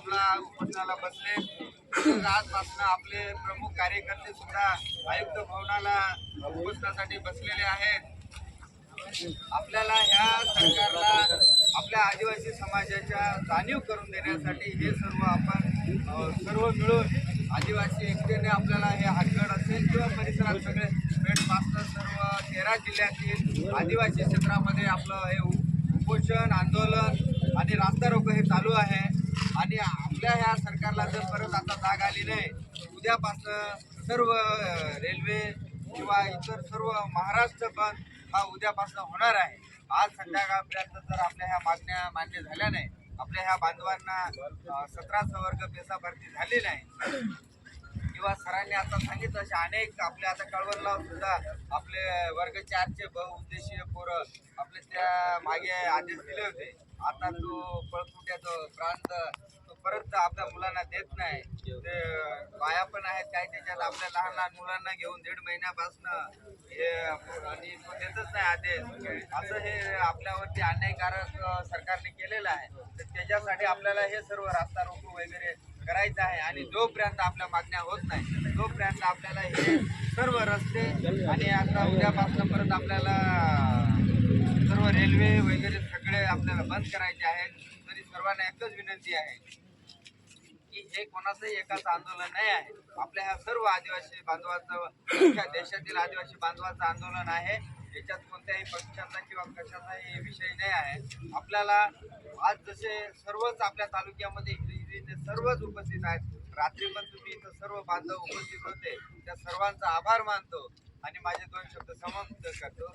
क्लबला उपोषणाला बसले. आजपासून आपले प्रमुख कार्यकर्ते सुद्धा आयुक्त भवनाला उपोषणासाठी बसलेले आहेत. आपल्याला ह्या सरकारला आपल्या आदिवासी समाजाच्या जाणीव करून देण्यासाठी हे सर्व आपण सर्व मिळून आदिवासी एकतेने आपल्याला हे हातगड असेल किंवा परिसरात सगळे पेठपासनं सर्व तेरा जिल्ह्यातील आदिवासी क्षेत्रामध्ये आपलं हे उपोषण आंदोलन आणि रास्ता रोको हे चालू आहे. आणि आपल्या ह्या सरकारला जर परत आता जाग आली नाही उद्यापासनं सर्व रेल्वे किंवा इतर सर्व महाराष्ट्र बंद हा उद्यापासून होणार आहे. आज संध्याकाळपर्यंत जर आपल्या ह्या मागण्या मान्य झाल्या नाही आपल्या ह्या बांधवांना अ, सतरा संवर्ग पेसा भरती झाली नाही किंवा सरांनी आता सांगितलं असे अनेक आपले आता कळवणला सुद्धा आपले वर्ग चारचे बहुउद्देशीय पोरं आपले त्या मागे आदेश दिले होते. आता तो पळकुट्याचा प्रांत तो परत आपल्या मुलांना देत नाही. ते बाया पण आहेत काय त्याच्यात आपल्या लहान लहान मुलांना घेऊन दीड महिन्यापासून हे आणि तो देतच नाही आदेश. असं हे आपल्यावरती अन्यायकारक सरकारने केलेलं आहे. तर त्याच्यासाठी आपल्याला हे सर्व रास्ता रोको वगैरे करायचं आहे आणि जोपर्यंत आपल्या मागण्या होत नाही तोपर्यंत आपल्याला हे सर्व रस्ते आणि आता उद्यापासून परत आपल्याला सर्व रेल्वे वगैरे सगळे आपल्याला बंद करायचे आहेत तरी सर्वांना एकच विनंती आहे की हे कोणाचंही एकाच आंदोलन नाही आहे. आपल्या ह्या सर्व आदिवासी बांधवाचं अख्ख्या देशातील आदिवासी बांधवाचं आंदोलन आहे. याच्यात कोणत्याही पक्षाचा किंवा कशाचाही विषय नाही आहे. आपल्याला आज जसे सर्वच आपल्या तालुक्यामध्ये म्हणजे इथे सर्वच उपस्थित आहेत. रात्री पण तुम्ही इथं सर्व बांधव उपस्थित होते. त्या सर्वांचा आभार मानतो. आणि माझे दोन शब्द समाप्त करतो.